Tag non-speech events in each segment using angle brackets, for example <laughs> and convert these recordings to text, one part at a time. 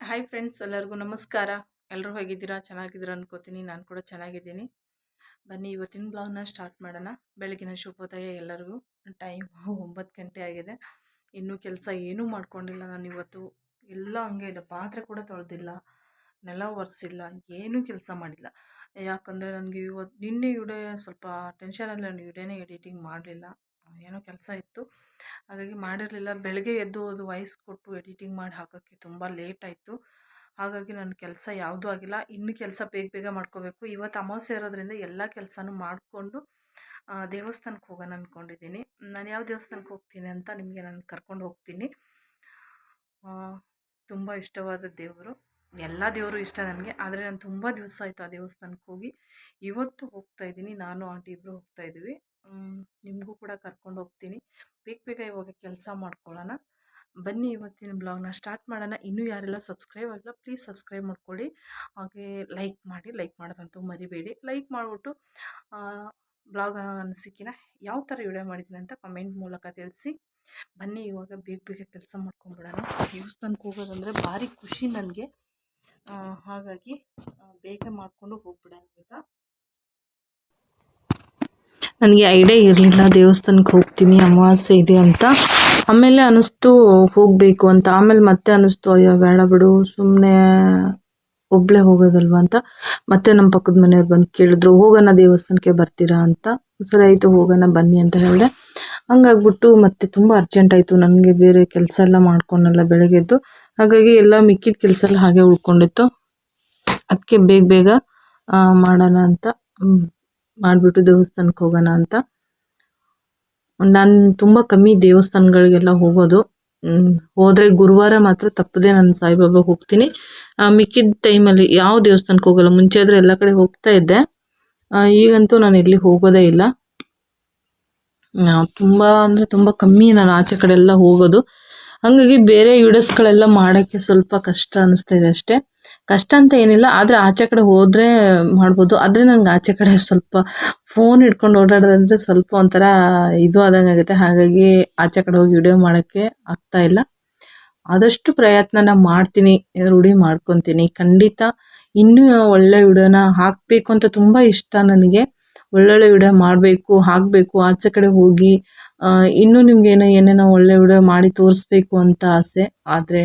Hi friends ಎಲ್ಲರಿಗೂ ನಮಸ್ಕಾರ. ಎಲ್ಲರೂ ಹೇಗಿದ್ದೀರಾ? ಚೆನ್ನಾಗಿದ್ದೀರಾ ಅನ್ಕೋತೀನಿ. ನಾನು ಕೂಡ ಚೆನ್ನಾಗಿದ್ದೀನಿ. ಬನ್ನಿ, ಇವತ್ತಿನ ಬ್ಲಾಗ್ನ ಸ್ಟಾರ್ಟ್ ಮಾಡೋಣ. ಬೆಳಗಿನ ಶುಭೋದಯ ಎಲ್ಲರಿಗೂ. ಟೈಮ್ ಒಂಬತ್ತು ಗಂಟೆ ಆಗಿದೆ. ಇನ್ನೂ ಕೆಲಸ ಏನೂ ಮಾಡ್ಕೊಂಡಿಲ್ಲ ನಾನು ಇವತ್ತು. ಎಲ್ಲ ಹಂಗೆ ಇದೆ. ಪಾತ್ರೆ ಕೂಡ ತೊಳೆದಿಲ್ಲ. ನೆಲ ಒರೆಸಿಲ್ಲ. ಏನೂ ಕೆಲಸ ಮಾಡಿಲ್ಲ. ಯಾಕಂದರೆ ನನಗೆ ಇವತ್ತು ನಿನ್ನೆ ವಿಡಿಯೋ ಸ್ವಲ್ಪ ಟೆನ್ಷನಲ್ಲಿ ನಾನು ಇವಡೇನೇ ಎಡಿಟಿಂಗ್ ಮಾಡಲಿಲ್ಲ. ಏನೋ ಕೆಲಸ ಇತ್ತು. ಹಾಗಾಗಿ ಮಾಡಿರಲಿಲ್ಲ. ಬೆಳಗ್ಗೆ ಎದ್ದು ಅದು ವಾಯ್ಸ್ ಕೊಟ್ಟು ಎಡಿಟಿಂಗ್ ಮಾಡಿ ಹಾಕೋಕ್ಕೆ ತುಂಬ ಲೇಟ್ ಆಯಿತು. ಹಾಗಾಗಿ ನನ್ನ ಕೆಲಸ ಯಾವುದೂ ಆಗಿಲ್ಲ. ಇನ್ನು ಕೆಲಸ ಬೇಗ ಬೇಗ ಮಾಡ್ಕೋಬೇಕು. ಇವತ್ತು ಅಮಾವಾಸ್ಯೆ ಇರೋದ್ರಿಂದ ಎಲ್ಲ ಕೆಲಸನೂ ಮಾಡಿಕೊಂಡು ದೇವಸ್ಥಾನಕ್ಕೆ ಹೋಗೋಣ ಅಂದ್ಕೊಂಡಿದ್ದೀನಿ ನಾನು ಯಾವ ದೇವಸ್ಥಾನಕ್ಕೆ ಹೋಗ್ತೀನಿ ಅಂತ ನಿಮಗೆ ನಾನು ಕರ್ಕೊಂಡು ಹೋಗ್ತೀನಿ. ತುಂಬ ಇಷ್ಟವಾದ ದೇವರು. ಎಲ್ಲ ದೇವರು ಇಷ್ಟ ನನಗೆ. ಆದರೆ ನಾನು ತುಂಬ ದಿವಸ ಆಯಿತು ಆ ದೇವಸ್ಥಾನಕ್ಕೆ ಹೋಗಿ. ಇವತ್ತು ಹೋಗ್ತಾ ಇದ್ದೀನಿ. ನಾನು, ಆಂಟಿ ಇಬ್ಬರು ಹೋಗ್ತಾ ಇದ್ದೀವಿ. ನಿಮಗೂ ಕೂಡ ಕರ್ಕೊಂಡು ಹೋಗ್ತೀನಿ. ಬೇಗ ಬೇಗ ಇವಾಗ ಕೆಲಸ ಮಾಡ್ಕೊಳ್ಳೋಣ. ಬನ್ನಿ ಇವತ್ತಿನ ಬ್ಲಾಗ್ನ ಸ್ಟಾರ್ಟ್ ಮಾಡೋಣ. ಇನ್ನೂ ಯಾರೆಲ್ಲ ಸಬ್ಸ್ಕ್ರೈಬ್ ಆಗಿಲ್ಲ, ಪ್ಲೀಸ್ ಸಬ್ಸ್ಕ್ರೈಬ್ ಮಾಡ್ಕೊಳ್ಳಿ. ಹಾಗೆ ಲೈಕ್ ಮಾಡಿ, ಲೈಕ್ ಮಾಡೋದಂತೂ ಮರಿಬೇಡಿ. ಲೈಕ್ ಮಾಡಿಬಿಟ್ಟು ಬ್ಲಾಗ್ ಅನಿಸಿಕಿನ ಯಾವ ಥರ ವಿಡಿಯೋ ಮಾಡಿದ್ದೀನಿ ಅಂತ ಕಮೆಂಟ್ ಮೂಲಕ ತಿಳಿಸಿ. ಬನ್ನಿ ಇವಾಗ ಬೇಗ ಬೇಗ ಕೆಲಸ ಮಾಡ್ಕೊಂಬಿಡೋಣ. ದೇವಸ್ಥಾನಕ್ಕೆ ಹೋಗೋದಂದರೆ ಭಾರಿ ಖುಷಿ ನನಗೆ. ಹಾಗಾಗಿ ಬೇಗ ಮಾಡಿಕೊಂಡು ಹೋಗ್ಬಿಡೋಣ ಅಂತ ನನಗೆ ಐಡಿಯಾ ಇರಲಿಲ್ಲ, ದೇವಸ್ಥಾನಕ್ಕೆ ಹೋಗ್ತೀನಿ, ಅಮಾವಾಸ್ಯೆ ಇದೆ ಅಂತ. ಆಮೇಲೆ ಅನ್ನಿಸ್ತು ಹೋಗಬೇಕು ಅಂತ. ಆಮೇಲೆ ಮತ್ತೆ ಅನ್ನಿಸ್ತು ಅಯ್ಯೋ, ಬೇಡ ಬಿಡು ಸುಮ್ಮನೆ ಒಬ್ಬಳೇ ಹೋಗೋದಲ್ವ ಅಂತ. ಮತ್ತೆ ನಮ್ಮ ಪಕ್ಕದ ಮನೆಯವ್ರು ಬಂದು ಕೇಳಿದ್ರು, ಹೋಗೋಣ ದೇವಸ್ಥಾನಕ್ಕೆ ಬರ್ತೀರಾ ಅಂತ. ಸರಿ, ಆಯಿತು, ಹೋಗೋಣ, ಬನ್ನಿ ಅಂತ ಹೇಳಿದೆ. ಹಂಗಾಗ್ಬಿಟ್ಟು ಮತ್ತೆ ತುಂಬ ಅರ್ಜೆಂಟ್ ಆಯಿತು. ನನಗೆ ಬೇರೆ ಕೆಲಸ ಎಲ್ಲ ಮಾಡ್ಕೊಂಡಲ್ಲ ಬೆಳಗ್ಗೆದ್ದು ಹಾಗಾಗಿ ಎಲ್ಲ ಮಿಕ್ಕಿದ ಕೆಲಸ ಎಲ್ಲ ಹಾಗೆ ಉಳ್ಕೊಂಡಿತ್ತು. ಅದಕ್ಕೆ ಬೇಗ ಬೇಗ ಮಾಡೋಣ ಅಂತ. ಮಾಡಿಬಿಟ್ಟು ದೇವಸ್ಥಾನಕ್ಕೆ ಹೋಗೋಣ ಅಂತ. ನಾನು ತುಂಬ ಕಮ್ಮಿ ದೇವಸ್ಥಾನಗಳಿಗೆಲ್ಲ ಹೋಗೋದು. ಹೋದರೆ ಗುರುವಾರ ಮಾತ್ರ ತಪ್ಪದೆ ನಾನು ಸಾಯಿಬಾಬಾ ಹೋಗ್ತೀನಿ. ಮಿಕ್ಕಿದ ಟೈಮಲ್ಲಿ ಯಾವ ದೇವಸ್ಥಾನಕ್ಕೆ ಹೋಗಲ್ಲ, ಮುಂಚೆ ಆದರೆ ಎಲ್ಲ ಕಡೆ ಹೋಗ್ತಾ ಇದ್ದೆ. ಈಗಂತೂ ನಾನು ಎಲ್ಲಿ ಹೋಗೋದೇ ಇಲ್ಲ. ತುಂಬ ಅಂದರೆ ತುಂಬ ಕಮ್ಮಿ ನಾನು ಆಚೆ ಕಡೆ ಎಲ್ಲ ಹೋಗೋದು. ಹಾಗಾಗಿ ಬೇರೆ ವಿಡಿಯೋಸ್ಗಳೆಲ್ಲ ಮಾಡೋಕ್ಕೆ ಸ್ವಲ್ಪ ಕಷ್ಟ ಅನಿಸ್ತಾ ಇದೆ ಅಷ್ಟೇ. ಕಷ್ಟ ಅಂತ ಏನಿಲ್ಲ, ಆದರೆ ಆಚೆ ಕಡೆ ಹೋದರೆ ಮಾಡ್ಬೋದು. ಆದರೆ ನಂಗೆ ಆಚೆ ಕಡೆ ಸ್ವಲ್ಪ ಫೋನ್ ಹಿಡ್ಕೊಂಡು ಓಡಾಡೋದಂದರೆ ಸ್ವಲ್ಪ ಒಂಥರ ಇದು ಆದಂಗೆ ಆಗುತ್ತೆ. ಹಾಗಾಗಿ ಆಚೆ ಕಡೆ ಹೋಗಿ ವಿಡಿಯೋ ಮಾಡೋಕ್ಕೆ ಆಗ್ತಾ ಇಲ್ಲ. ಆದಷ್ಟು ಪ್ರಯತ್ನನ ಮಾಡ್ತೀನಿ, ರೂಢಿ ಮಾಡ್ಕೊತೀನಿ. ಖಂಡಿತ ಇನ್ನೂ ಒಳ್ಳೆ ವಿಡಿಯೋನ ಹಾಕಬೇಕು ಅಂತ ತುಂಬ ಇಷ್ಟ ನನಗೆ. ಒಳ್ಳೊಳ್ಳೆ ವಿಡಿಯೋ ಮಾಡಬೇಕು, ಹಾಕಬೇಕು, ಆಚೆ ಕಡೆ ಹೋಗಿ ಇನ್ನೂ ನಿಮ್ಗೆ ಏನೋ ಏನೇನೋ ಒಳ್ಳೆ ವಿಡಿಯೋ ಮಾಡಿ ತೋರಿಸ್ಬೇಕು ಅಂತ ಆಸೆ. ಆದರೆ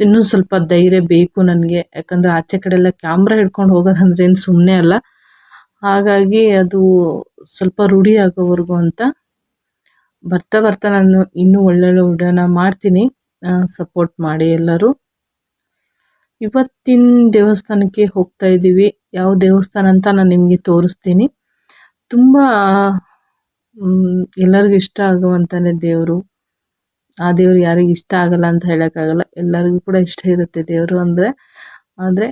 ಇನ್ನೂ ಸ್ವಲ್ಪ ಧೈರ್ಯ ಬೇಕು ನನಗೆ. ಯಾಕಂದರೆ ಆಚೆ ಕಡೆ ಎಲ್ಲ ಕ್ಯಾಮ್ರಾ ಹಿಡ್ಕೊಂಡು ಹೋಗೋದಂದ್ರೆ ಏನು ಸುಮ್ಮನೆ ಅಲ್ಲ. ಹಾಗಾಗಿ ಅದು ಸ್ವಲ್ಪ ರೂಢಿ ಆಗೋವರೆಗೂ ಅಂತ ಬರ್ತಾ ಬರ್ತಾ ನಾನು ಇನ್ನೂ ಒಳ್ಳೊಳ್ಳೆ ವಿಡಿಯೋನ ಮಾಡ್ತೀನಿ. ಸಪೋರ್ಟ್ ಮಾಡಿ ಎಲ್ಲರೂ. ಇವತ್ತಿನ ದೇವಸ್ಥಾನಕ್ಕೆ ಹೋಗ್ತಾ ಇದ್ದೀವಿ ಯಾವ ದೇವಸ್ಥಾನ ಅಂತ ನಾನು ನಿಮಗೆ ತೋರಿಸ್ತೀನಿ. ತುಂಬ ಎಲ್ಲರಿಗೂ ಇಷ್ಟ ಆಗುವಂಥನೇ ದೇವರು. ಆ ದೇವರು ಯಾರಿಗೆ ಇಷ್ಟ ಆಗಲ್ಲ ಅಂತ ಹೇಳೋಕ್ಕಾಗಲ್ಲ. ಎಲ್ಲರಿಗೂ ಕೂಡ ಇಷ್ಟ ಇರುತ್ತೆ ದೇವರು ಅಂದರೆ. ಆದರೆ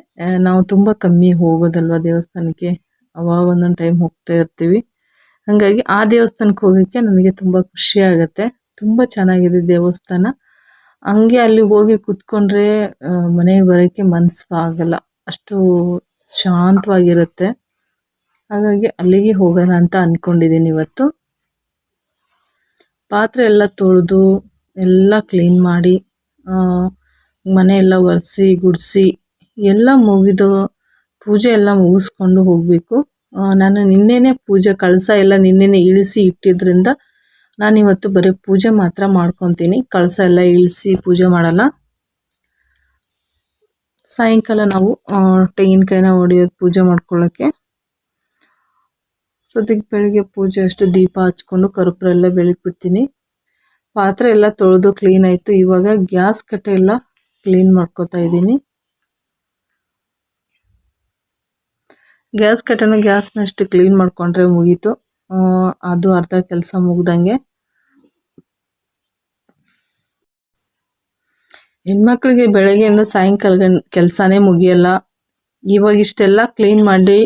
ನಾವು ತುಂಬ ಕಮ್ಮಿ ಹೋಗೋದಲ್ವ ದೇವಸ್ಥಾನಕ್ಕೆ? ಅವಾಗ ಒಂದೊಂದು ಟೈಮ್ ಹೋಗ್ತಾ ಇರ್ತೀವಿ. ಹಾಗಾಗಿ ಆ ದೇವಸ್ಥಾನಕ್ಕೆ ಹೋಗೋಕ್ಕೆ ನನಗೆ ತುಂಬ ಖುಷಿ ಆಗುತ್ತೆ. ತುಂಬ ಚೆನ್ನಾಗಿದೆ ದೇವಸ್ಥಾನ. ಹಂಗೆ ಅಲ್ಲಿ ಹೋಗಿ ಕೂತ್ಕೊಂಡ್ರೆ ಮನೆಗೆ ಬರೋಕ್ಕೆ ಮನಸ್ಸು ಆಗಲ್ಲ. ಅಷ್ಟು ಶಾಂತವಾಗಿರುತ್ತೆ. ಹಾಗಾಗಿ ಅಲ್ಲಿಗೆ ಹೋಗೋಣ ಅಂತ ಅಂದ್ಕೊಂಡಿದ್ದೀನಿ ಇವತ್ತು. ಪಾತ್ರೆ ಎಲ್ಲ ತೊಳೆದು ಎಲ್ಲ ಕ್ಲೀನ್ ಮಾಡಿ ಮನೆ ಎಲ್ಲ ಒರೆಸಿ, ಗುಡಿಸಿ, ಎಲ್ಲ ಮುಗಿದು ಪೂಜೆ ಎಲ್ಲ ಮುಗಿಸ್ಕೊಂಡು ಹೋಗಬೇಕು. ನಾನು ನಿನ್ನೆನೇ ಪೂಜೆ ಕಳಸ ಎಲ್ಲ ನಿನ್ನೆನೇ ಇಳಿಸಿ ಇಟ್ಟಿದ್ದರಿಂದ ನಾನಿವತ್ತು ಬರೀ ಪೂಜೆ ಮಾತ್ರ ಮಾಡ್ಕೊತೀನಿ. ಕಳಸ ಎಲ್ಲ ಇಳಿಸಿ ಪೂಜೆ ಮಾಡಲ್ಲ. ಸಾಯಂಕಾಲ ನಾವು ತೆಂಗಿನಕಾಯಿನ ಹೊಡೆಯೋದು ಪೂಜೆ ಮಾಡ್ಕೊಳ್ಳೋಕ್ಕೆ ಸದ್ಯಕ್ಕೆ ಬೆಳಿಗ್ಗೆ ಪೂಜೆ ಅಷ್ಟು ದೀಪ ಹಚ್ಕೊಂಡು ಕರ್ಪೂರ ಎಲ್ಲ ಬಿಡ್ತೀನಿ ಪಾತ್ರೆ ಎಲ್ಲ ತೊಳೆದು ಕ್ಲೀನ್ ಆಯಿತು. ಇವಾಗ ಗ್ಯಾಸ್ ಕಟ್ಟೆ ಎಲ್ಲ ಕ್ಲೀನ್ ಮಾಡ್ಕೋತಾ ಇದ್ದೀನಿ. ಗ್ಯಾಸ್ ಕಟ್ಟೆನ ಗ್ಯಾಸ್ನಷ್ಟು ಕ್ಲೀನ್ ಮಾಡ್ಕೊಂಡ್ರೆ ಮುಗೀತು. ಅದು ಅರ್ಧ ಕೆಲಸ ಮುಗ್ದಂಗೆ. ಹೆಣ್ಮಕ್ಳಿಗೆ ಬೆಳಗ್ಗೆಯಿಂದ ಸಾಯಂಕಾಲ ಕೆಲಸನೇ ಮುಗಿಯಲ್ಲ. ಇವಾಗ ಇಷ್ಟೆಲ್ಲ ಕ್ಲೀನ್ ಮಾಡಿ,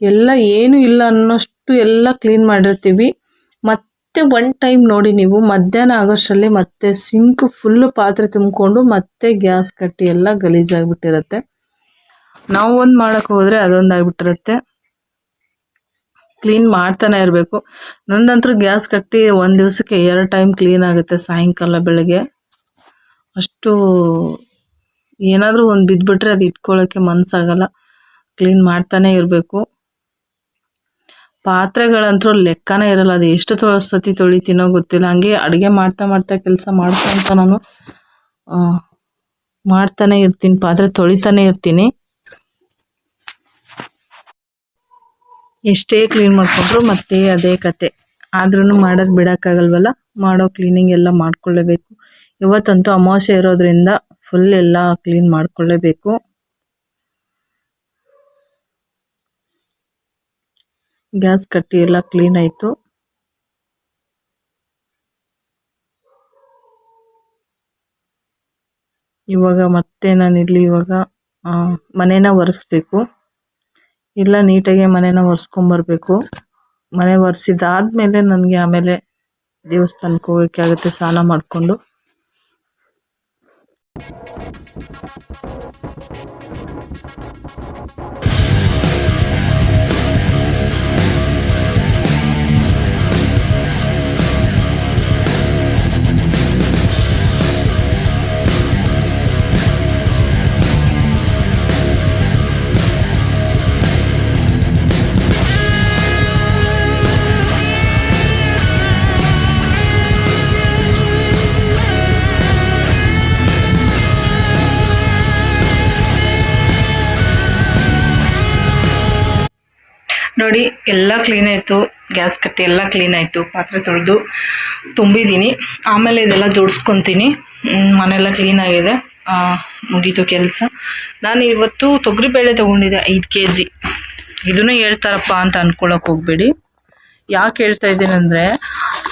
ಎಲ್ಲ ಏನು ಇಲ್ಲ ಅನ್ನೋಷ್ಟು ಎಲ್ಲ ಕ್ಲೀನ್ ಮಾಡಿರ್ತೀವಿ. ಮತ್ತೆ ಒನ್ ಟೈಮ್ ನೋಡಿ ನೀವು, ಮಧ್ಯಾಹ್ನ ಆಗೋಷ್ಟರಲ್ಲಿ ಮತ್ತೆ ಸಿಂಕ್ ಫುಲ್ಲು ಪಾತ್ರೆ ತುಂಬಿಕೊಂಡು ಮತ್ತೆ ಗ್ಯಾಸ್ ಕಟ್ಟಿ ಎಲ್ಲ ಗಲೀಜಾಗಿಬಿಟ್ಟಿರುತ್ತೆ. ನಾವು ಒಂದು ಮಾಡೋಕ್ಕೆ ಹೋದರೆ ಅದೊಂದಾಗ್ಬಿಟ್ಟಿರುತ್ತೆ. ಕ್ಲೀನ್ ಮಾಡ್ತಾನೆ ಇರಬೇಕು. ನಂದಂತೂ ಗ್ಯಾಸ್ ಕಟ್ಟಿ ಒಂದು ದಿವಸಕ್ಕೆ ಎರಡು ಟೈಮ್ ಕ್ಲೀನ್ ಆಗುತ್ತೆ ಸಾಯಂಕಾಲ ಬೆಳಗ್ಗೆ. ಅಷ್ಟು ಏನಾದರೂ ಒಂದು ಬಿದ್ದುಬಿಟ್ರೆ ಅದು ಇಟ್ಕೊಳ್ಳೋಕ್ಕೆ ಮನಸ್ಸಾಗಲ್ಲ ಕ್ಲೀನ್ ಮಾಡ್ತಾನೆ ಇರಬೇಕು. ಪಾತ್ರೆಗಳಂತೂ ಲೆಕ್ಕನೇ ಇರಲ್ಲ. ಅದು ಎಷ್ಟು ತೊಳ, ಸತಿ ತೊಳಿತೀನೋ ಗೊತ್ತಿಲ್ಲ. ಹಂಗೆ ಅಡುಗೆ ಮಾಡ್ತಾ ಮಾಡ್ತಾ ಕೆಲಸ ಮಾಡ್ಕೊಂತ ನಾನು ಮಾಡ್ತಾನೆ ಇರ್ತೀನಿ. ಪಾತ್ರೆ ತೊಳಿತಾನೆ ಇರ್ತೀನಿ. ಎಷ್ಟೇ ಕ್ಲೀನ್ ಮಾಡ್ಕೊಂಡ್ರು ಮತ್ತೆ ಅದೇ ಕತೆ. ಆದ್ರೂ ಮಾಡೋದು ಬಿಡೋಕ್ಕಾಗಲ್ವಲ್ಲ? ಮಾಡೋ ಕ್ಲೀನಿಂಗ್ ಎಲ್ಲ ಮಾಡ್ಕೊಳ್ಳೇಬೇಕು. ಇವತ್ತಂತೂ ಅಮಾವಾಸ್ಯೆ ಇರೋದ್ರಿಂದ ಫುಲ್ ಎಲ್ಲ ಕ್ಲೀನ್ ಮಾಡ್ಕೊಳ್ಳೇಬೇಕು. ಗ್ಯಾಸ್ ಕಟ್ಟಿ ಎಲ್ಲ ಕ್ಲೀನ್ ಆಯಿತು. ಇವಾಗ ಮತ್ತೆ ನಾನಿಲ್ಲಿ ಇವಾಗ ಆ, ಮನೇನ ಒರೆಸ್ಬೇಕು. ಎಲ್ಲ ನೀಟಾಗಿ ಮನೇನ ಒರೆಸ್ಕೊಂಬರ್ಬೇಕು ಮನೆ ಒರೆಸಿದಾದ್ಮೇಲೆ ನನಗೆ ಆಮೇಲೆ ದೇವಸ್ಥಾನಕ್ಕೆ ಹೋಗೋಕ್ಕೆ ಆಗುತ್ತೆ ಸ್ನಾನ ಮಾಡಿಕೊಂಡು. ಎಲ್ಲ ಕ್ಲೀನ್ ಆಯಿತು. ಗ್ಯಾಸ್ ಕಟ್ಟಿ ಎಲ್ಲ ಕ್ಲೀನ್ ಆಯಿತು. ಪಾತ್ರೆ ತೊಳೆದು ತುಂಬಿದ್ದೀನಿ. ಆಮೇಲೆ ಇದೆಲ್ಲ ಜೋಡಿಸ್ಕೊತೀನಿ. ಮನೆಯೆಲ್ಲ ಕ್ಲೀನ್ ಆಗಿದೆ. ಆ, ಮುಗೀತು ಕೆಲಸ. ನಾನು ಇವತ್ತು ತೊಗರಿಬೇಳೆ ತೊಗೊಂಡಿದ್ದೆ ಐದು ಕೆ ಜಿ ಇದನ್ನು ಹೇಳ್ತಾರಪ್ಪ ಅಂತ ಅಂದ್ಕೊಳಕ್ಕೆ ಹೋಗಬೇಡಿ. ಯಾಕೆ ಹೇಳ್ತಾ ಇದ್ದೀನಿ ಅಂದರೆ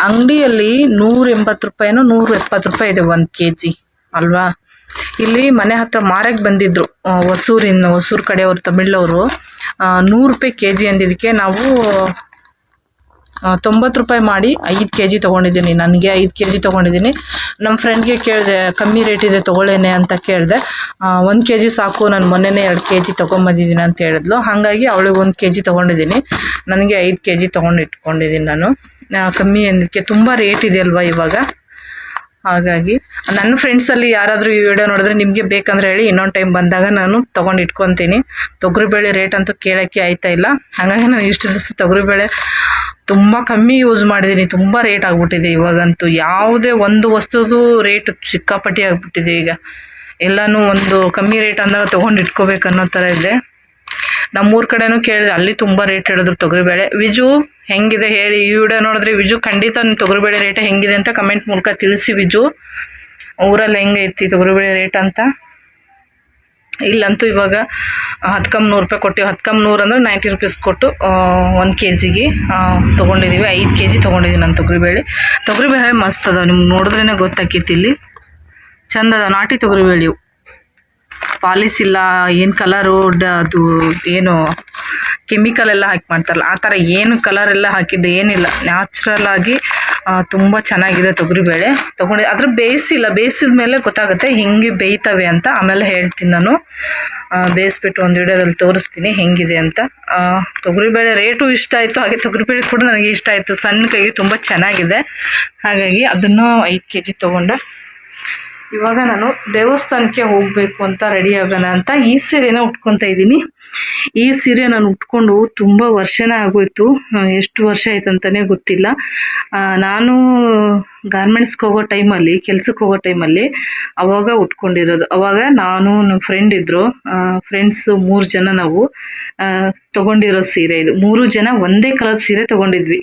ಅಂಗಡಿಯಲ್ಲಿ ನೂರ ಎಂಬತ್ತು ರೂಪಾಯಿನೂ ನೂರ ಎಪ್ಪತ್ತು ರೂಪಾಯಿ ಇದೆ ಒಂದು ಕೆ ಜಿ ಅಲ್ವಾ? ಇಲ್ಲಿ ಮನೆ ಹತ್ರ ಮಾರಕ್ಕೆ ಬಂದಿದ್ದರು ಹೊಸೂರಿನ ಹೊಸೂರು ಕಡೆಯವರು ತಮಿಳವರು ನೂರು ರೂಪಾಯಿ ಕೆ ಜಿ ಅಂದಿದ್ದಕ್ಕೆ ನಾವು ತೊಂಬತ್ತು ರೂಪಾಯಿ ಮಾಡಿ ಐದು ಕೆ ಜಿ ತೊಗೊಂಡಿದ್ದೀನಿ. ನನಗೆ ಐದು ಕೆ ಜಿ ತೊಗೊಂಡಿದ್ದೀನಿ. ನಮ್ಮ ಫ್ರೆಂಡ್ಗೆ ಕೇಳಿದೆ, ಕಮ್ಮಿ ರೇಟ್ ಇದೆ ತೊಗೊಳ್ಳೇನೆ ಅಂತ ಕೇಳಿದೆ. ಒಂದು ಕೆ ಜಿ ಸಾಕು, ನಾನು ಮೊನ್ನೆನೇ ಎರಡು ಕೆ ಜಿ ತೊಗೊಂಬಂದಿದ್ದೀನಿ ಅಂತ ಹೇಳಿದ್ಲು. ಹಾಗಾಗಿ ಅವಳಿಗೆ ಒಂದು ಕೆ ಜಿ ತೊಗೊಂಡಿದ್ದೀನಿ. ನನಗೆ ಐದು ಕೆ ಜಿ ತೊಗೊಂಡು ಇಟ್ಕೊಂಡಿದ್ದೀನಿ ನಾನು ಕಮ್ಮಿ ಅಂದಕ್ಕೆ ತುಂಬ ರೇಟ್ ಇದೆ ಅಲ್ವಾ ಇವಾಗ? ಹಾಗಾಗಿ ನನ್ನ ಫ್ರೆಂಡ್ಸಲ್ಲಿ ಯಾರಾದರೂ ಈ ವಿಡಿಯೋ ನೋಡಿದ್ರೆ ನಿಮಗೆ ಬೇಕಂದ್ರೆ ಹೇಳಿ, ಇನ್ನೊಂದು ಟೈಮ್ ಬಂದಾಗ ನಾನು ತೊಗೊಂಡು ಇಟ್ಕೊತೀನಿ. ತೊಗರಿಬೇಳೆ ರೇಟ್ ಅಂತೂ ಕೇಳೋಕ್ಕೆ ಆಯ್ತಾ ಇಲ್ಲ. ಹಾಗಾಗಿ ನಾನು ಇಷ್ಟು ದಿವಸ ತೊಗರಿಬೇಳೆ ತುಂಬ ಕಮ್ಮಿ ಯೂಸ್ ಮಾಡಿದ್ದೀನಿ ತುಂಬ ರೇಟ್ ಆಗಿಬಿಟ್ಟಿದೆ ಇವಾಗಂತೂ. ಯಾವುದೇ ಒಂದು ವಸ್ತುದು ರೇಟ್ ಸಿಕ್ಕಾಪಟ್ಟಿ ಆಗಿಬಿಟ್ಟಿದೆ ಈಗ. ಎಲ್ಲನೂ ಒಂದು ಕಮ್ಮಿ ರೇಟ್ ಅಂದಾಗ ತೊಗೊಂಡು ಇಟ್ಕೋಬೇಕು ಅನ್ನೋ ಥರ ಇದೆ. ನಮ್ಮೂರ ಕಡೆನೂ ಕೇಳಿದೆ, ಅಲ್ಲಿ ತುಂಬ ರೇಟ್ ಹೇಳಿದ್ರು ತೊಗರಿಬೇಳೆ. ವಿಜು ಹೆಂಗಿದೆ ಹೇಳಿ, ಈ ವಿಡಿಯೋ ನೋಡಿದ್ರೆ ವಿಜು ಖಂಡಿತ ತೊಗರಿಬೇಳೆ ರೇಟ್ ಹೆಂಗಿದೆ ಅಂತ ಕಮೆಂಟ್ ಮೂಲಕ ತಿಳಿಸಿ ವಿಜು. ಊರಲ್ಲಿ ಹೆಂಗೈತಿ ತೊಗರಿಬೇಳೆ ರೇಟ್ ಅಂತ? ಇಲ್ಲಂತೂ ಇವಾಗ ಹತ್ಕಮ್ ನೂರು ರೂಪಾಯಿ ಕೊಟ್ಟಿವಿ. ಹತ್ಕಮ್ ನೂರು ಅಂದ್ರೆ ನೈಂಟಿ ರುಪೀಸ್ ಕೊಟ್ಟು ಒಂದು ಕೆ ಜಿಗೆ ತೊಗೊಂಡಿದ್ದೀವಿ ಐದು ಕೆ ಜಿ ತೊಗೊಂಡಿದ್ದೀನಿ ನಾನು ತೊಗರಿಬೇಳೆ. ತೊಗರಿಬೇಳೆ ಮಸ್ತ್ ಅದಾವೆ, ನಿಮ್ಗೆ ನೋಡಿದ್ರೇ ಗೊತ್ತಾಕೈತಿ ಇಲ್ಲಿ. ಚಂದದ ನಾಟಿ ತೊಗರಿಬೇಳೆ ಇವು ಪಾಲಿಸ್ ಇಲ್ಲ, ಏನು ಕಲರು ಅದು ಏನು ಕೆಮಿಕಲ್ ಎಲ್ಲ ಹಾಕಿ ಮಾಡ್ತಾರಲ್ಲ, ಆ ಥರ ಏನು ಕಲರ್ ಎಲ್ಲ ಹಾಕಿದ್ದು ಏನಿಲ್ಲ. ನ್ಯಾಚುರಲ್ ಆಗಿ ತುಂಬ ಚೆನ್ನಾಗಿದೆ ತೊಗರಿಬೇಳೆ ತೊಗೊಂಡು, ಅದ್ರ ಬೇಯಿಸಿಲ್ಲ ಬೇಯಿಸಿದ ಮೇಲೆ ಗೊತ್ತಾಗುತ್ತೆ ಹೆಂಗೆ ಬೇಯ್ತವೆ ಅಂತ. ಆಮೇಲೆ ಹೇಳ್ತೀನಿ ನಾನು. ಬೇಯಿಸ್ಬಿಟ್ಟು ಒಂದು ವಿಡಿಯೋದಲ್ಲಿ ತೋರಿಸ್ತೀನಿ ಹೆಂಗಿದೆ ಅಂತ. ತೊಗರಿ ತೊಗರಿಬೇಳೆ ರೇಟು ಇಷ್ಟ ಆಯಿತು, ಹಾಗೆ ತೊಗರಿಬೇಳೆ ಕೂಡ ನನಗೆ ಇಷ್ಟ ಆಯಿತು. ಸಣ್ಣ ಕೈಗೆ ತುಂಬ ಚೆನ್ನಾಗಿದೆ. ಹಾಗಾಗಿ ಅದನ್ನು ಐದು ಕೆ ಜಿ ತೊಗೊಂಡೆ ಇವಾಗ ನಾನು ದೇವಸ್ಥಾನಕ್ಕೆ ಹೋಗಬೇಕು ಅಂತ ರೆಡಿ ಆಗೋಣ ಅಂತ ಈ ಸೀರೆನ ಉಟ್ಕೊತಾ ಇದ್ದೀನಿ. ಈ ಸೀರೆ ನಾನು ಉಟ್ಕೊಂಡು ತುಂಬ ವರ್ಷನೇ ಆಗೋಯ್ತು. ಎಷ್ಟು ವರ್ಷ ಆಯ್ತು ಅಂತಲೇ ಗೊತ್ತಿಲ್ಲ. ನಾನು ಗಾರ್ಮೆಂಟ್ಸ್ಗೆ ಹೋಗೋ ಟೈಮಲ್ಲಿ ಕೆಲ್ಸಕ್ಕೆ ಹೋಗೋ ಟೈಮಲ್ಲಿ ಅವಾಗ ಉಟ್ಕೊಂಡಿರೋದು. ಅವಾಗ ನಾನು ನಮ್ಮ ಫ್ರೆಂಡ್ ಇದ್ದರು ಫ್ರೆಂಡ್ಸು ಮೂರು ಜನ ನಾವು ತಗೊಂಡಿರೋ ಸೀರೆ ಇದು. ಮೂರು ಜನ ಒಂದೇ ಕಲರ್ ಸೀರೆ ತಗೊಂಡಿದ್ವಿ.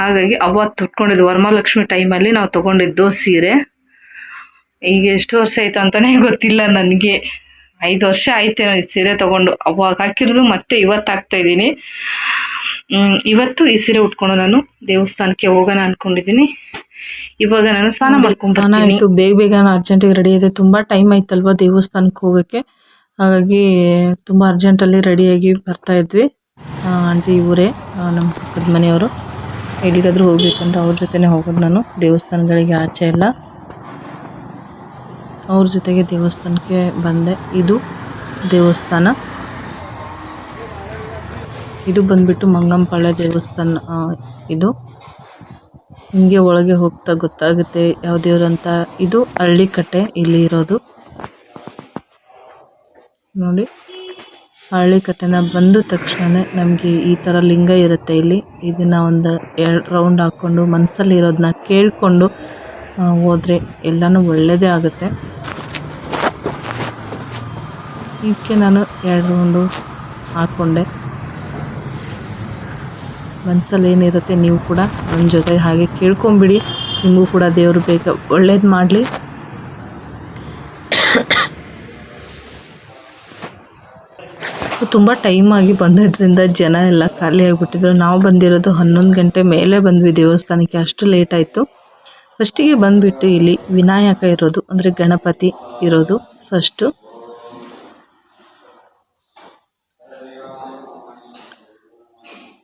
ಹಾಗಾಗಿ ಅವತ್ತು ಉಟ್ಕೊಂಡಿದ್ದು ವರಮಹಾಲಕ್ಷ್ಮಿ ಟೈಮಲ್ಲಿ ನಾವು ತಗೊಂಡಿದ್ದು ಸೀರೆ ಈಗ ಎಷ್ಟು ವರ್ಷ ಆಯ್ತು ಅಂತಲೇ <laughs> ಗೊತ್ತಿಲ್ಲ ನನಗೆ. ಐದು ವರ್ಷ ಆಯ್ತೇನೋ ಈ ಸೀರೆ ತೊಗೊಂಡು. ಅವಾಗ ಹಾಕಿರೋದು ಮತ್ತೆ ಇವತ್ತು ಹಾಕ್ತಾ ಇದ್ದೀನಿ. ಇವತ್ತು ಈ ಸೀರೆ ಉಟ್ಕೊಂಡು ನಾನು ದೇವಸ್ಥಾನಕ್ಕೆ ಹೋಗೋಣ ಅಂದ್ಕೊಂಡಿದ್ದೀನಿ ಇವಾಗ ನಾನು ಸ್ನಾನ ಮಾಡ್ಕೊಂಡು ಆಯಿತು. ಬೇಗ ಬೇಗ ಅರ್ಜೆಂಟಿಗೆ ರೆಡಿ ಇದೆ. ತುಂಬ ಟೈಮ್ ಆಯ್ತಲ್ವಾ ದೇವಸ್ಥಾನಕ್ಕೆ ಹೋಗೋಕ್ಕೆ? ಹಾಗಾಗಿ ತುಂಬ ಅರ್ಜೆಂಟಲ್ಲಿ ರೆಡಿಯಾಗಿ ಬರ್ತಾ ಇದ್ವಿ. ಆಂಟಿ ಇವರೇ ನಮ್ಮ ಪಕ್ಕದ ಮನೆಯವರು. ಎಲ್ಲಿಗಾದ್ರೂ ಹೋಗ್ಬೇಕಂದ್ರೆ ಅವ್ರ ಜೊತೆನೇ ಹೋಗೋದು ನಾನು. ದೇವಸ್ಥಾನಗಳಿಗೆ ಆಚೆ ಎಲ್ಲ. ಅವ್ರ ಜೊತೆಗೆ ದೇವಸ್ಥಾನಕ್ಕೆ ಬಂದೆ. ಇದು ದೇವಸ್ಥಾನ. ಇದು ಬಂದ್ಬಿಟ್ಟು ಮಂಗಂಪಾಳ್ಯ ದೇವಸ್ಥಾನ ಇದು. ಹಿಂಗೆ ಒಳಗೆ ಹೋಗ್ತಾ ಗೊತ್ತಾಗುತ್ತೆ ಯಾವ ದೇವ್ರಂತ ಇದು ಹಳ್ಳಿಕಟ್ಟೆ, ಇಲ್ಲಿ ಇರೋದು. ನೋಡಿ. ಹಳ್ಳಿಕಟ್ಟೆನ ಬಂದ ತಕ್ಷಣನೇ ನಮಗೆ ಈ ಥರ ಲಿಂಗ ಇರುತ್ತೆ ಇಲ್ಲಿ. ಇದನ್ನ ಒಂದು ಎರಡು ರೌಂಡ್ ಹಾಕ್ಕೊಂಡು ಮನಸ್ಸಲ್ಲಿ ಇರೋದನ್ನ ಕೇಳಿಕೊಂಡು ಹೋದರೆ ಎಲ್ಲನೂ ಒಳ್ಳೆಯದೇ ಆಗುತ್ತೆ. ಇದಕ್ಕೆ ನಾನು ಎರಡು ರೌಂಡು ಹಾಕ್ಕೊಂಡೆ ಮನಸ್ಸಲ್ಲಿ ಏನಿರುತ್ತೆ ನೀವು ಕೂಡ ನನ್ನ ಜೊತೆ ಹಾಗೆ ಕೇಳ್ಕೊಂಬಿಡಿ. ನಿಮಗೂ ಕೂಡ ದೇವರು ಬೇಗ ಒಳ್ಳೇದು ಮಾಡಲಿ. ತುಂಬ ಟೈಮ್ ಆಗಿ ಬಂದಿದ್ದರಿಂದ ಜನ ಎಲ್ಲ ಖಾಲಿ ಆಗಿಬಿಟ್ಟಿದ್ರು. ನಾವು ಬಂದಿರೋದು ಹನ್ನೊಂದು ಗಂಟೆ ಮೇಲೆ ಬಂದ್ವಿ ದೇವಸ್ಥಾನಕ್ಕೆ. ಅಷ್ಟು ಲೇಟ್ ಆಯಿತು. ಫಸ್ಟಿಗೆ ಬಂದುಬಿಟ್ಟು ಇಲ್ಲಿ ವಿನಾಯಕ ಇರೋದು, ಅಂದರೆ ಗಣಪತಿ ಇರೋದು ಫಸ್ಟು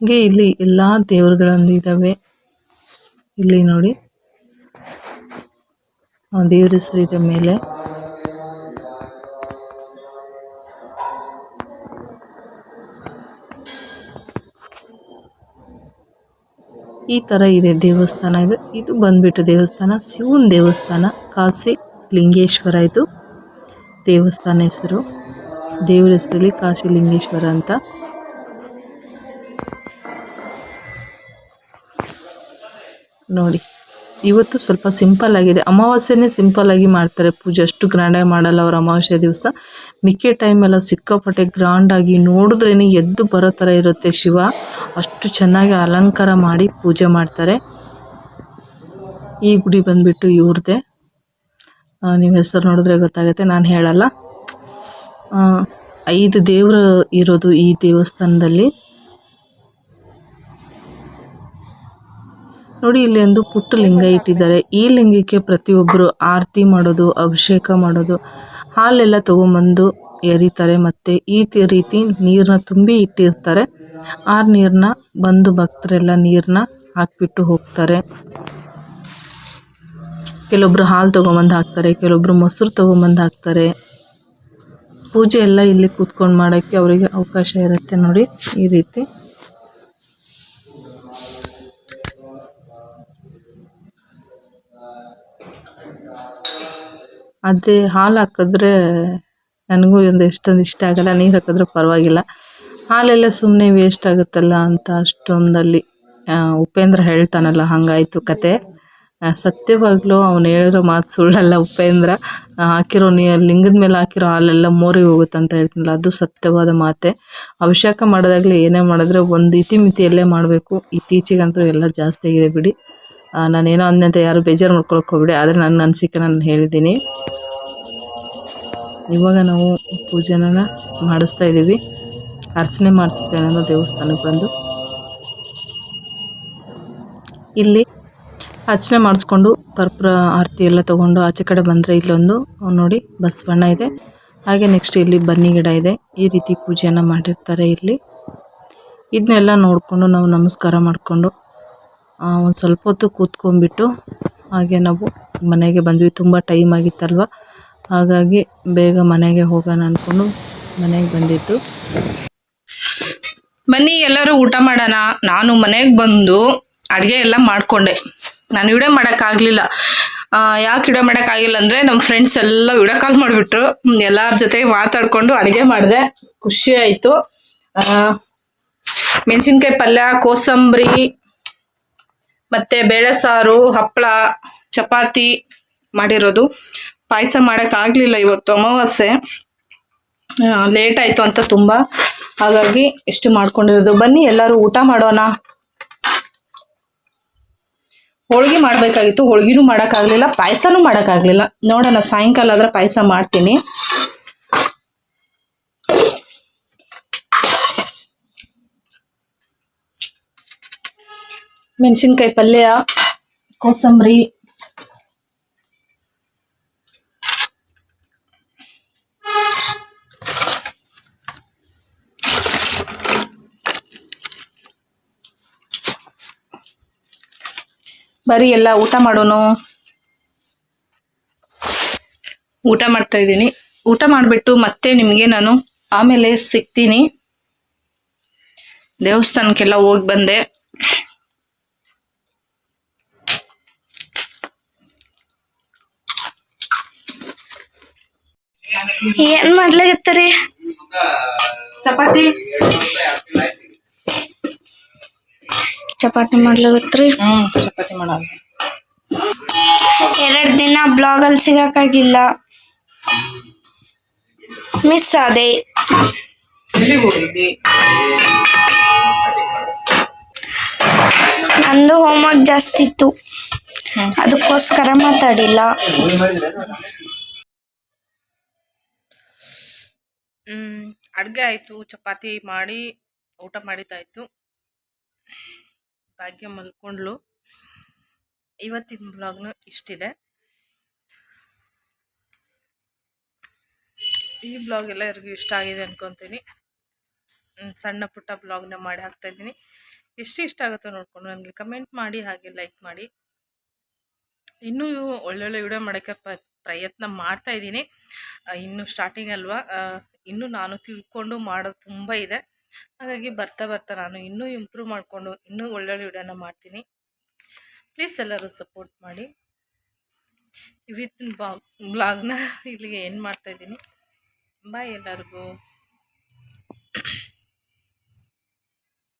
ಹಾಗೆ ಇಲ್ಲಿ ಎಲ್ಲ ದೇವರುಗಳೊಂದು ಇದ್ದಾವೆ ಇಲ್ಲಿ ನೋಡಿ. ದೇವ್ರ ಹೆಸರಿದೆ ಮೇಲೆ. ಈ ಥರ ಇದೆ ದೇವಸ್ಥಾನ ಇದು. ಇದು ಬಂದ್ಬಿಟ್ಟು ದೇವಸ್ಥಾನ. ಶಿವನ ದೇವಸ್ಥಾನ. ಕಾಶಿ ಲಿಂಗೇಶ್ವರ ಇದು. ದೇವಸ್ಥಾನ ಹೆಸರು. ದೇವರ ಹೆಸರಲ್ಲಿ ಕಾಶಿ ಲಿಂಗೇಶ್ವರ ಅಂತ. ನೋಡಿ. ಇವತ್ತು ಸ್ವಲ್ಪ ಸಿಂಪಲ್ ಆಗಿದೆ. ಅಮಾವಾಸ್ಯೆನೇ ಸಿಂಪಲ್ ಆಗಿ ಮಾಡ್ತಾರೆ ಪೂಜೆ. ಅಷ್ಟು ಗ್ರ್ಯಾಂಡಾಗಿ ಮಾಡಲ್ಲ ಅವ್ರ ಅಮಾವಾಸ್ಯೆ ದಿವಸ. ಮಿಕ್ಕಿ ಟೈಮ್ ಎಲ್ಲ ಸಿಕ್ಕಾಪಟ್ಟೆ ಗ್ರ್ಯಾಂಡಾಗಿ ನೋಡಿದ್ರೇನೆ ಎದ್ದು ಬರೋ ಥರ ಇರುತ್ತೆ ಶಿವ. ಅಷ್ಟು ಚೆನ್ನಾಗಿ ಅಲಂಕಾರ ಮಾಡಿ ಪೂಜೆ ಮಾಡ್ತಾರೆ. ಈ ಗುಡಿ ಬಂದ್ಬಿಟ್ಟು ಇವ್ರದ್ದೇ ನೀವು ಹೆಸರು ನೋಡಿದ್ರೆ ಗೊತ್ತಾಗುತ್ತೆ, ನಾನು ಹೇಳಲ್ಲ. ಐದು ದೇವರು ಇರೋದು ಈ ದೇವಸ್ಥಾನದಲ್ಲಿ. ನೋಡಿ ಇಲ್ಲಿ ಒಂದು ಪುಟ್ಟ ಲಿಂಗ ಇಟ್ಟಿದ್ದಾರೆ. ಈ ಲಿಂಗಕ್ಕೆ ಪ್ರತಿಯೊಬ್ಬರು ಆರತಿ ಮಾಡೋದು, ಅಭಿಷೇಕ ಮಾಡೋದು, ಹಾಲೆಲ್ಲ ತಗೊಂಬಂದು ಎರಿತಾರೆ ಮತ್ತೆ ಈ ರೀತಿ ನೀರನ್ನ ತುಂಬಿ ಇಟ್ಟಿರ್ತಾರೆ. ಆ ನೀರನ್ನ ಬಂದು ಭಕ್ತರೆಲ್ಲ ನೀರನ್ನ ಹಾಕಿಬಿಟ್ಟು ಹೋಗ್ತಾರೆ. ಕೆಲವೊಬ್ರು ಹಾಲು ತೊಗೊಂಬಂದು ಹಾಕ್ತಾರೆ, ಕೆಲವೊಬ್ರು ಮೊಸರು ತೊಗೊಂಬಂದು ಹಾಕ್ತಾರೆ. ಪೂಜೆ ಎಲ್ಲ ಇಲ್ಲಿ ಕೂತ್ಕೊಂಡು ಮಾಡೋಕ್ಕೆ ಅವರಿಗೆ ಅವಕಾಶ ಇರುತ್ತೆ ನೋಡಿ ಈ ರೀತಿ. ಆದರೆ ಹಾಲು ಹಾಕಿದ್ರೆ ನನಗೂ ಒಂದು ಎಷ್ಟೊಂದು ಇಷ್ಟ ಆಗಲ್ಲ, ನೀರು ಹಾಕಿದ್ರೆ ಪರವಾಗಿಲ್ಲ. ಹಾಲೆಲ್ಲ ಸುಮ್ಮನೆ ವೇಸ್ಟ್ ಆಗುತ್ತಲ್ಲ ಅಂತ ಅಷ್ಟೊಂದಲ್ಲಿ ಉಪೇಂದ್ರ ಹೇಳ್ತಾನಲ್ಲ, ಹಂಗಾಯ್ತು ಕತೆ. ಸತ್ಯವಾಗ್ಲೂ ಅವನು ಹೇಳಿರೋ ಮಾತು ಸುಳ್ಳಲ್ಲ ಉಪೇಂದ್ರ. ಹಾಕಿರೋ ನೀ, ಲಿಂಗದ ಮೇಲೆ ಹಾಕಿರೋ ಹಾಲೆಲ್ಲ ಮೋರಿಗೆ ಹೋಗುತ್ತೆ ಅಂತ ಹೇಳ್ತೀನಲ್ಲ, ಅದು ಸತ್ಯವಾದ ಮಾತೆ. ಅಭಿಷೇಕ ಮಾಡೋದಾಗ್ಲಿ ಏನೇ ಮಾಡಿದ್ರೆ ಒಂದು ಇತಿಮಿತಿಯಲ್ಲೇ ಮಾಡಬೇಕು. ಇತ್ತೀಚೆಗಂತೂ ಎಲ್ಲ ಜಾಸ್ತಿ ಆಗಿದೆ ಬಿಡಿ. ನಾನೇನೋ ಅಂದಂತೆ ಯಾರು ಬೇಜಾರು ಮಾಡ್ಕೊಳಕ್ಕೆ ಹೋಗ್ಬಿಡಿ, ಆದರೆ ನನ್ನ ಅನಿಸಿಕೆ ನಾನು ಹೇಳಿದ್ದೀನಿ. ಇವಾಗ ನಾವು ಪೂಜೆನ ಮಾಡಿಸ್ತಾ ಇದ್ದೀವಿ. ಅರ್ಚನೆ ಮಾಡಿಸ್ತೇನೆ ಅನ್ನೋ ದೇವಸ್ಥಾನಕ್ಕೆ ಬಂದು. ಇಲ್ಲಿ ಅರ್ಚನೆ ಮಾಡಿಸ್ಕೊಂಡು ಕರ್ಪೂರ ಆರತಿ ಎಲ್ಲ ತೊಗೊಂಡು ಆಚೆ ಕಡೆ ಬಂದರೆ ಇಲ್ಲೊಂದು, ನೋಡಿ ಬಸವಣ್ಣ ಇದೆ. ಹಾಗೆ ನೆಕ್ಸ್ಟ್ ಇಲ್ಲಿ ಬನ್ನಿ ಗಿಡ ಇದೆ. ಈ ರೀತಿ ಪೂಜೆಯನ್ನು ಮಾಡಿರ್ತಾರೆ ಇಲ್ಲಿ. ಇದನ್ನೆಲ್ಲ ನೋಡಿಕೊಂಡು ನಾವು ನಮಸ್ಕಾರ ಮಾಡಿಕೊಂಡು ಒಂದು ಸ್ವಲ್ಪ ಹೊತ್ತು ಕೂತ್ಕೊಂಡ್ಬಿಟ್ಟು ಹಾಗೆ ನಾವು ಮನೆಗೆ ಬಂದ್ವಿ. ತುಂಬ ಟೈಮ್ ಆಗಿತ್ತಲ್ವ? ಹಾಗಾಗಿ ಬೇಗ ಮನೆಗೆ ಹೋಗೋಣ ಅಂದ್ಕೊಂಡು ಮನೆಗೆ ಬಂದಿದ್ದು. ಬನ್ನಿ, ಎಲ್ಲರೂ ಊಟ ಮಾಡೋಣ. ನಾನು ಮನೆಗೆ ಬಂದು ಅಡುಗೆ ಎಲ್ಲ ಮಾಡಿಕೊಂಡೆ. ನಾನು ವಿಡಿಯೋ ಮಾಡೋಕ್ಕಾಗಲಿಲ್ಲ. ಯಾಕೆ ವಿಡಿಯೋ ಮಾಡೋಕ್ಕಾಗಿಲ್ಲ ಅಂದರೆ ನಮ್ಮ ಫ್ರೆಂಡ್ಸ್ ಎಲ್ಲ ವಿಡಿಯೋ ಕಾಲ್ ಮಾಡಿಬಿಟ್ರು. ಎಲ್ಲರ ಜೊತೆ ಮಾತಾಡಿಕೊಂಡು ಅಡುಗೆ ಮಾಡಿದೆ. ಖುಷಿ ಆಯಿತು. ಮೆಣಸಿನ್ಕಾಯಿ ಪಲ್ಯ, ಕೋಸಂಬರಿ, ಮತ್ತು ಬೇಳೆ ಸಾರು ಹಪ್ಪಳ ಚಪಾತಿ ಮಾಡಿರೋದು. ಪಾಯಸ ಮಾಡೋಕ್ಕಾಗಲಿಲ್ಲ ಇವತ್ತು ಅಮಾವಾಸ್ಯೆ. ಲೇಟ್ ಆಯಿತು ಅಂತ ತುಂಬ. ಹಾಗಾಗಿ ಇಷ್ಟು ಮಾಡ್ಕೊಂಡಿರೋದು. ಬನ್ನಿ, ಎಲ್ಲರೂ ಊಟ ಮಾಡೋಣ. ಹೋಳಿಗೆ ಮಾಡಬೇಕಾಗಿತ್ತು. ಹೋಳ್ಗಿನೂ ಮಾಡೋಕ್ಕಾಗಲಿಲ್ಲ ಪಾಯಸನೂ ಮಾಡೋಕ್ಕಾಗಲಿಲ್ಲ ನೋಡೋಣ, ಸಾಯಂಕಾಲ ಆದ್ರೆ ಪಾಯಸ ಮಾಡ್ತೀನಿ. ಮೆಣಸಿನ್ಕಾಯಿ ಪಲ್ಯ, ಕೋಸಂಬರಿ. ಬರೀ ಎಲ್ಲ ಊಟ ಮಾಡೋನು. ಊಟ ಮಾಡ್ತಾ ಇದ್ದೀನಿ. ಊಟ ಮಾಡಿಬಿಟ್ಟು ಮತ್ತೆ ನಿಮಗೆ ನಾನು ಆಮೇಲೆ ಸಿಗ್ತೀನಿ. ದೇವಸ್ಥಾನಕ್ಕೆಲ್ಲ ಹೋಗಿ ಬಂದೆ. ಏನ್ ಮಾಡ್ಲಾಗತ್ತರಿ? ಚಪಾತಿ? ಚಪಾತಿ ಮಾಡ್ಲಾಗತ್ರಿ? ಹ್ಮ್ ಚಪಾತಿ ಮಾಡೋಣ ಎರಡ್ ದಿನ ಬ್ಲಾಗ್ ಅಲ್ಲಿ ಸಿಗಕ್ಕಾಗಿಲ್ಲ ಮಿಸ್ ಆದೆ. ಎಲ್ಲಿಗೆ ಹೋಗಿದ್ದಿ? ನಂದು ಹೋಮ್ವರ್ಕ್ ಜಾಸ್ತಿ ಇತ್ತು. ಅದಕ್ಕೋಸ್ಕರ ಮಾತಾಡಿಲ್ಲ. ಹ್ಮ್ ಅಡುಗೆ ಆಯಿತು ಚಪಾತಿ ಮಾಡಿ ಊಟ ಮಾಡಿದ್ದಾಯಿತು. ಭಾಗ್ಯ ಮಲ್ಕೊಂಡ್ಲು. ಇವತ್ತಿನ ಬ್ಲಾಗ್ನು ಇಷ್ಟಿದೆ. ಈ ಬ್ಲಾಗ್ ಎಲ್ಲರಿಗೂ ಇಷ್ಟ ಆಗಿದೆ ಅನ್ಕೊತೀನಿ. ಸಣ್ಣ ಪುಟ್ಟ ಬ್ಲಾಗ್ನ ಮಾಡಿ ಹಾಕ್ತಾ ಇದ್ದೀನಿ. ಎಷ್ಟು ಇಷ್ಟ ಆಗುತ್ತೋ ನೋಡಿಕೊಂಡು ನನಗೆ ಕಮೆಂಟ್ ಮಾಡಿ ಹಾಗೆ ಲೈಕ್ ಮಾಡಿ. ಇನ್ನೂ ಒಳ್ಳೊಳ್ಳೆ ವಿಡಿಯೋ ಮಾಡೋಕ್ಕೆ ಪ್ರಯತ್ನ ಮಾಡ್ತಾ ಇದ್ದೀನಿ. ಇನ್ನು ಸ್ಟಾರ್ಟಿಂಗ್ ಅಲ್ವಾ? ಇನ್ನೂ ನಾನು ತಿಳ್ಕೊಂಡು ಮಾಡೋದು ತುಂಬ ಇದೆ. ಹಾಗಾಗಿ ಬರ್ತಾ ಬರ್ತಾ ನಾನು ಇನ್ನೂ ಇಂಪ್ರೂವ್ ಮಾಡಿಕೊಂಡು ಇನ್ನೂ ಒಳ್ಳೊಳ್ಳೆ ವಿಡಿಯೋನ ಮಾಡ್ತೀನಿ. ಪ್ಲೀಸ್ ಎಲ್ಲರೂ ಸಪೋರ್ಟ್ ಮಾಡಿ. ಇವತ್ತಿನ ಬಾ ಬ್ಲಾಗ್ನ ಇಲ್ಲಿಗೆ ಏನು ಮಾಡ್ತಾಯಿದ್ದೀನಿ ಬಾಯ್ ಎಲ್ಲರಿಗೂ.